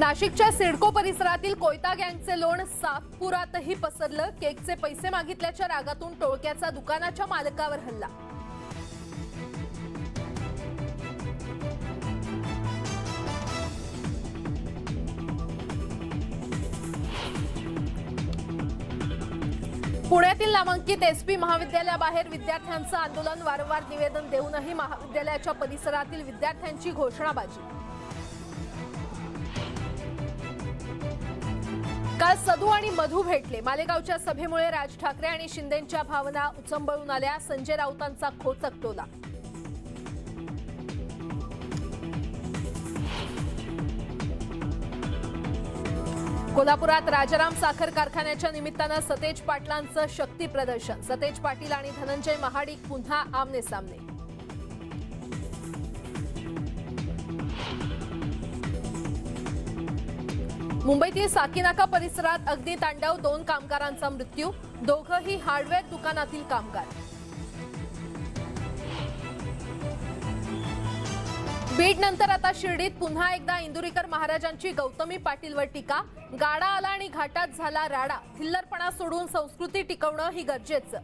नाशिकच्या सिडको परिसरातील कोयता गँगचे लोण सातपुरातही पसरलं. केकचे पैसे मागितल्याच्या रागातून टोळक्याचा दुकानाच्या मालकावर हल्ला. पुण्यातील नामांकित एस पी महाविद्यालयाबाहेर विद्यार्थ्यांचं आंदोलन वारंवार निवेदन देऊनही महाविद्यालयाच्या परिसरातील विद्यार्थ्यांची घोषणाबाजी. काल सदू आणि मधू भेटले. मालेगावच्या सभेमुळे राज ठाकरे आणि शिंदेच्या भावना उचंबळून आल्या. संजय राऊतांचा खोचक टोला कोल्हापुरात राजाराम साखर कारखान्याच्या निमित्तानं सतेज पाटलांचं शक्ती प्रदर्शन. सतेज पाटील आणि धनंजय महाडिक पुन्हा आमने सामने. मुंबईतील साकीनाका परिसरात अग्नितांडव दोन कामगारांचा मृत्यू दोघंही हार्डवेअर दुकानातील कामगार. बीड नंतर आता शिर्डीत पुन्हा एकदा इंदुरीकर महाराजांची गौतमी पाटीलवर टीका. गाडा आला आणि घाटात झाला राडा. थिल्लरपणा सोडून संस्कृती टिकवणं ही गरजेचं.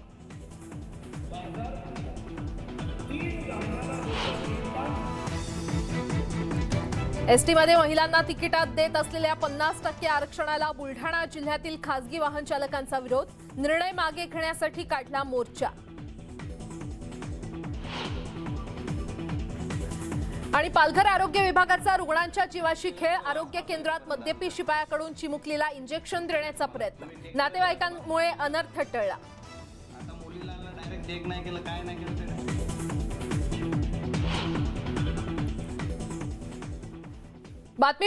एसटीमध्ये महिलांना तिकिटात देत असलेल्या पन्नास टक्के आरक्षणाला बुलढाणा जिल्ह्यातील खासगी वाहन चालकांचा विरोध निर्णय मागे घेण्यासाठी काढला मोर्चा. आणि पालघर आरोग्य विभागाचा रुग्णांच्या जीवाशी खेळ आरोग्य केंद्रात मद्यपी शिपायाकडून चिमुकलीला इंजेक्शन देण्याचा प्रयत्न. नातेवाईकांमुळे अनर्थ टळला. बातमी